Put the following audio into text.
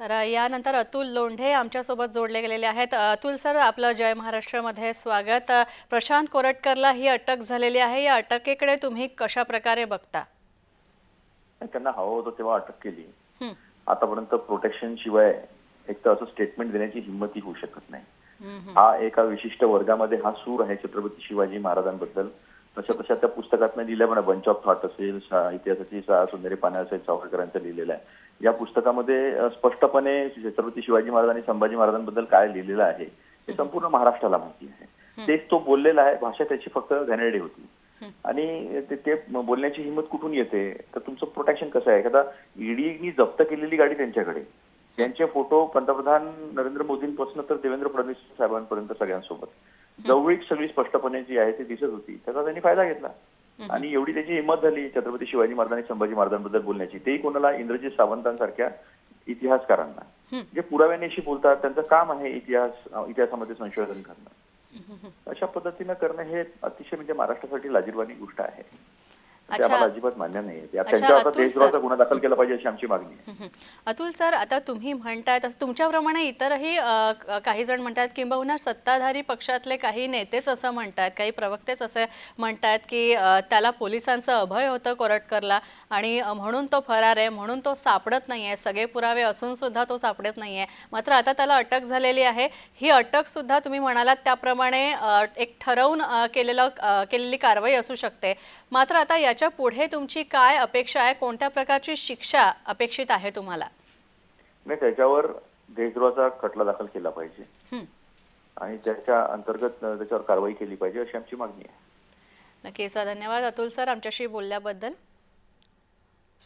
तर यानंतर अतुल लोंढे आमच्यासोबत जोडले गेलेले आहेत. अतुल सर आपलं जय महाराष्ट्रमध्ये स्वागत. प्रशांत कोरटकरला ही अटक झालेली आहे. या अटकेकडे तुम्ही कशा प्रकारे बघता त्यांना हवं होतं तेव्हा अटक केली. हं, आतापर्यंत प्रोटेक्शन शिवाय एक तर असं स्टेटमेंट देण्याची हिंमतही होऊ शकत नाही. हा एका विशिष्ट वर्गामध्ये हा सूर आहे छत्रपती शिवाजी महाराजांबद्दल. तशा तशा त्या पुस्तकात लिहिलं पण बंच ऑफ थॉट असेल इतिहासाची सुंदरी पाने असेल सावरकरांचं लिहिलेलं आहे. या पुस्तकामध्ये स्पष्टपणे छत्रपती शिवाजी महाराज आणि संभाजी महाराजांबद्दल काय लिहिलेलं आहे हे संपूर्ण महाराष्ट्राला माहिती आहे. तेच तो बोललेला आहे भाषा त्याची फक्त घाणेरडी होती. आणि ते- ते बोलण्याची हिंमत कुठून येते? तर तुमचं प्रोटेक्शन कसं आहे? एखादा ईडीनी जप्त केलेली गाडी त्यांच्याकडे. त्यांचे फोटो पंतप्रधान नरेंद्र मोदींपासून तर देवेंद्र फडणवीस साहेबांपर्यंत सगळ्यांसोबत. जवळीक सगळी स्पष्टपणे जी आहे ती दिसत होती. त्याचा त्यांनी फायदा घेतला. आणि एवढी त्याची हिंमत झाली छत्रपती शिवाजी महाराज आणि संभाजी महाराजांबद्दल बोलण्याची. तेही कोणाला इंद्रजित सावंतांसारख्या इतिहासकारांना. जे पुराव्यानेशी बोलतात त्यांचं काम आहे इतिहास इतिहासामध्ये संशोधन करणं. अशा पद्धतीनं करणं हे अतिशय म्हणजे महाराष्ट्रासाठी लाजीरवाणी गोष्ट आहे. ते अच्छा. आम्हाला अजिबात मान्य नाही त्यांच्यावर अतुल देशद्रोहाचा सर. गुन्हा दाखल केला पाहिजे अशी आमची मागणी आहे. अतुल सर आता तुम्ही म्हणताय तसं तुमच्याप्रमाणे इतरही काही जण म्हणतात किंबहुना सत्ताधारी पक्षातले काही नेतेच असं म्हणतात काही प्रवक्तेच असे म्हणतात की त्याला पोलिसांचं अभय होतं कोरटकरला आणि म्हणून तो फरार आहे म्हणून तो सापडत नाही आहे सगळे पुरावे असून सुद्धा तो सापडत नाही आहे मात्र आता त्याला अटक झालेली आहे ही अटक सुद्धा तुम्ही म्हणालात त्याप्रमाणे एक ठरवून केलेलं केलेली कारवाई असू शकते मात्र आता याच्यापुढे तुमची काय अपेक्षा आहे? कोणत्या प्रकारची शिक्षा अपेक्षित आहे तुम्हाला? नाही त्याच्यावर देशद्रोहाचा खटला दाखल केला पाहिजे. आणि त्याच्या अंतर्गत त्याच्यावर कारवाई केली पाहिजे अशी आमची मागणी आहे. नक्कीच. धन्यवाद. अतुल सर आमच्याशी बोलल्याबद्दल.